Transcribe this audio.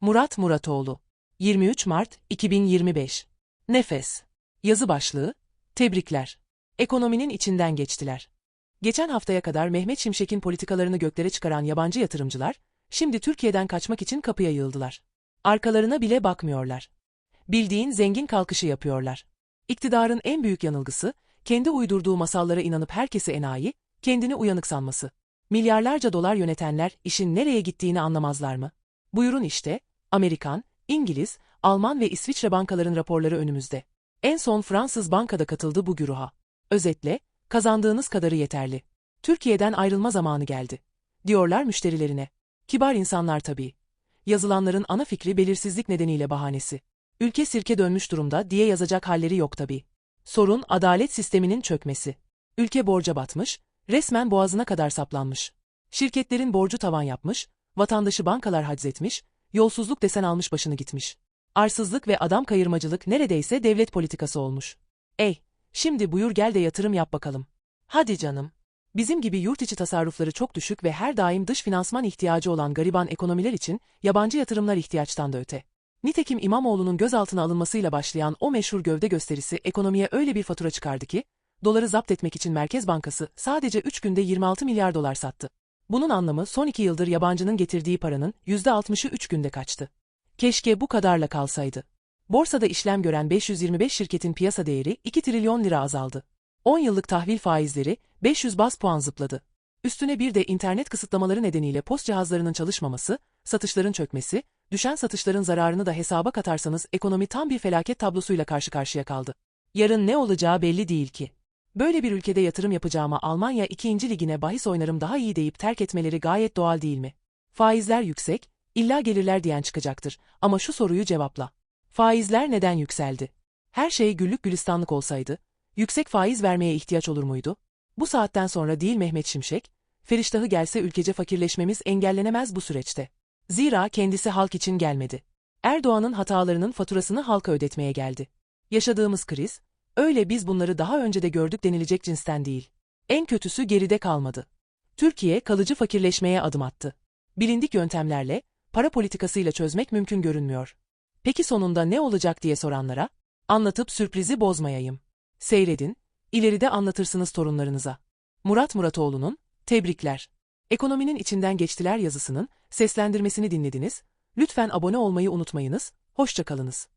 Murat Muratoğlu 23 Mart 2025 Nefes Yazı başlığı Tebrikler. Ekonominin içinden geçtiler. Geçen haftaya kadar Mehmet Şimşek'in politikalarını göklere çıkaran yabancı yatırımcılar, şimdi Türkiye'den kaçmak için kapıya yığıldılar. Arkalarına bile bakmıyorlar. Bildiğin zengin kalkışı yapıyorlar. İktidarın en büyük yanılgısı, kendi uydurduğu masallara inanıp herkesi enayi, kendini uyanık sanması. Milyarlarca dolar yönetenler işin nereye gittiğini anlamazlar mı? Buyurun işte, Amerikan, İngiliz, Alman ve İsviçre bankaların raporları önümüzde. En son Fransız bankada katıldı bu güruha. Özetle, kazandığınız kadarı yeterli. Türkiye'den ayrılma zamanı geldi. Diyorlar müşterilerine. Kibar insanlar tabii. Yazılanların ana fikri belirsizlik nedeniyle bahanesi. Ülke sirke dönmüş durumda diye yazacak halleri yok tabii. Sorun adalet sisteminin çökmesi. Ülke borca batmış, resmen boğazına kadar saplanmış. Şirketlerin borcu tavan yapmış, vatandaşı bankalar haczetmiş, yolsuzluk desen almış başını gitmiş. Arsızlık ve adam kayırmacılık neredeyse devlet politikası olmuş. Ey, şimdi buyur gel de yatırım yap bakalım. Hadi canım. Bizim gibi yurt içi tasarrufları çok düşük ve her daim dış finansman ihtiyacı olan gariban ekonomiler için yabancı yatırımlar ihtiyaçtan da öte. Nitekim İmamoğlu'nun gözaltına alınmasıyla başlayan o meşhur gövde gösterisi ekonomiye öyle bir fatura çıkardı ki, doları zapt etmek için Merkez Bankası sadece 3 günde 26 milyar dolar sattı. Bunun anlamı son 2 yıldır yabancının getirdiği paranın %60'ı 3 günde kaçtı. Keşke bu kadarla kalsaydı. Borsada işlem gören 525 şirketin piyasa değeri 2 trilyon lira azaldı. 10 yıllık tahvil faizleri 500 bas puan zıpladı. Üstüne bir de internet kısıtlamaları nedeniyle post cihazlarının çalışmaması, satışların çökmesi, düşen satışların zararını da hesaba katarsanız ekonomi tam bir felaket tablosuyla karşı karşıya kaldı. Yarın ne olacağı belli değil ki. Böyle bir ülkede yatırım yapacağıma Almanya 2. ligine bahis oynarım daha iyi deyip terk etmeleri gayet doğal değil mi? Faizler yüksek, illa gelirler diyen çıkacaktır ama şu soruyu cevapla. Faizler neden yükseldi? Her şey güllük gülistanlık olsaydı, yüksek faiz vermeye ihtiyaç olur muydu? Bu saatten sonra değil Mehmet Şimşek, feriştahı gelse ülkece fakirleşmemiz engellenemez bu süreçte. Zira kendisi halk için gelmedi. Erdoğan'ın hatalarının faturasını halka ödetmeye geldi. Yaşadığımız kriz, öyle biz bunları daha önce de gördük denilecek cinsten değil. En kötüsü geride kalmadı. Türkiye kalıcı fakirleşmeye adım attı. Bilindik yöntemlerle, para politikasıyla çözmek mümkün görünmüyor. Peki sonunda ne olacak diye soranlara, anlatıp sürprizi bozmayayım. Seyredin, ileride anlatırsınız torunlarınıza. Murat Muratoğlu'nun, tebrikler. Ekonominin içinden geçtiler yazısının seslendirmesini dinlediniz. Lütfen abone olmayı unutmayınız. Hoşçakalınız.